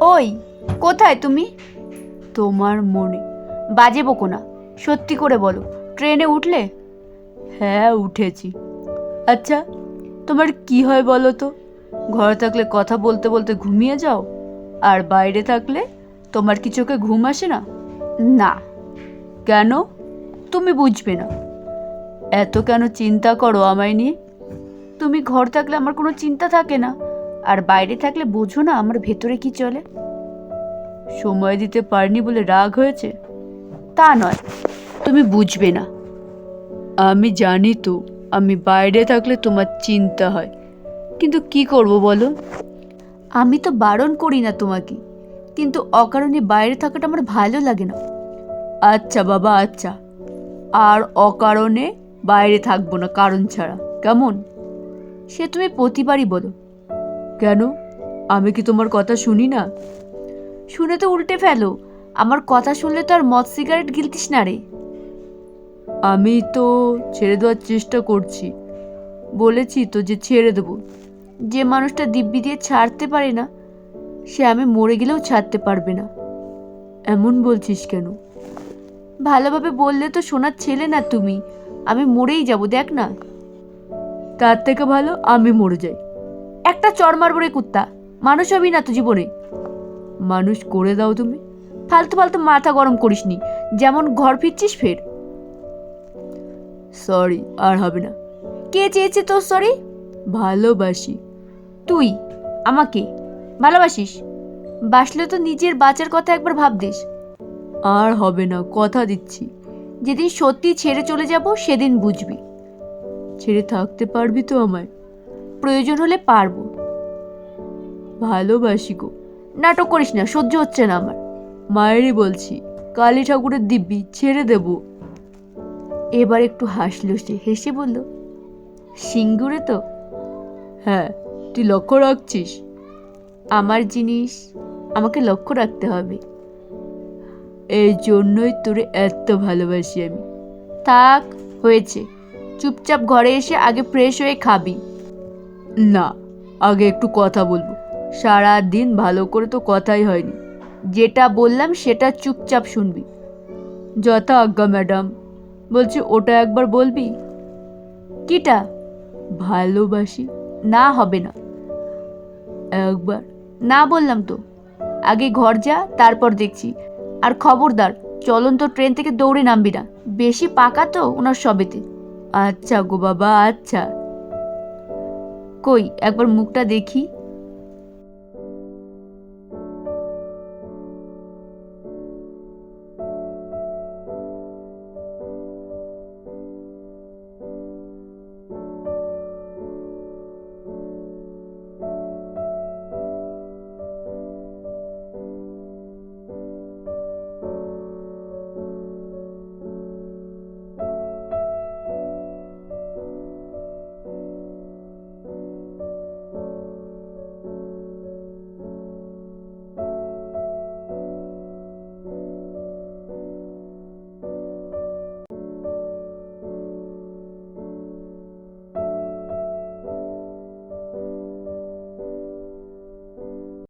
ওই, কোথায় তুমি? তোমার মনে বাজে বকো না, সত্যি করে বলো। ট্রেনে উঠলে? হ্যাঁ উঠেছি। আচ্ছা তোমার কি হয় বলো তো? ঘরে থাকলে কথা বলতে বলতে ঘুমিয়ে যাও? আর বাইরে থাকলে তোমার কি চোখে ঘুম আসে না? না। কেন? তুমি বুঝবে না। এত কেন চিন্তা করো আমায় নিয়ে? তুমি ঘর থাকলে আমার কোনো চিন্তা থাকে না। আর বাইরে থাকলে বোঝো না আমার ভেতরে কি চলে। সময় দিতে পারিনি বলে রাগ হয়েছে? তা নয়, তুমি বুঝবে না। আমি জানি তো, আমি বাইরে থাকলে তোমার চিন্তা হয়। কিন্তু কি করব বলো? আমি তো বারণ করি না তোমাকে, কিন্তু অকারণে বাইরে থাকাটা আমার ভালো লাগে না। আচ্ছা বাবা আচ্ছা। আর অকারণে বাইরে থাকব না কারণ ছাড়া, কেমন? সে তুমি প্রতিবারই বলো। কেন? আমি কি তোমার কথা শুনি না? শুনে তো উল্টে ফেলো। আমার কথা শুনলে তো আর মদ সিগারেট গিলতিস না রে। আমি তো ছেড়ে দেওয়ার চেষ্টা করছি। বলেছি তো যে ছেড়ে দেবো। যে মানুষটা দিব্যি দিয়ে ছাড়তে পারে না, সে আমি মরে গেলেও ছাড়তে পারবে না। এমন বলছিস কেন? ভালোভাবে বললে তো সোনার ছেলে না তুমি। আমি মরেই যাব, দেখ না। তার থেকে ভালো আমি মরে যাই। একটা চর মারবো রে কুত্তা। মানুষ হবি না তো জীবনে। মানুষ করে দাও তুমি। ফালতু ফালতু মাথা গরম করিস নি। যেমন ঘর ফিরছিস, ফের। সরি আর হবে না। কে চেয়েছে তোর সরি ভালোবাসি। তুই? আমাকে? ভালোবাসিস? বাসলে তো নিজের বাঁচার কথা একবার ভাবদিস আর হবে না, কথা দিচ্ছি। যেদিন সত্যি ছেড়ে চলে যাব, সেদিন বুঝবি। ছেড়ে থাকতে পারবি তো আমায়। প্রয়োজন হলে পারব। ভালোবাসি গো। নাটক করিস না, সহ্য হচ্ছে না আমার। মায়েরই বলছি, কালী ঠাকুরের দিব্যি ছেড়ে দেব। এবার একটু হাসলো সে, হেসে বলল, সিঙ্গুরে তো? হ্যাঁ তুই লক্ষ্য রাখছিস? আমার জিনিস আমাকে লক্ষ্য রাখতে হবে। এই জন্যই তোরে এত ভালোবাসি আমি। থাক, হয়েছে। চুপচাপ ঘরে এসে আগে ফ্রেশ হয়ে খাবি। না, আগে একটু কথা বলব। সারা দিন ভালো করে তো কথাই হয়নি। যেটা বললাম সেটা চুপচাপ শুনবি। যথা আজ্ঞা, ম্যাডাম। বলছি, ওটা একবার বলবি? কিটা? ভালোবাসি? না, হবে না। একবার? না বললাম তো। আগে ঘর যা, তারপর দেখছি। আর খবরদার, চলন্ত ট্রেন থেকে দৌড়ে নামবি না। বেশি পাকা তো ওনার সবেতে। আচ্ছা গো বাবা আচ্ছা। কই একবার মুখটা দেখি।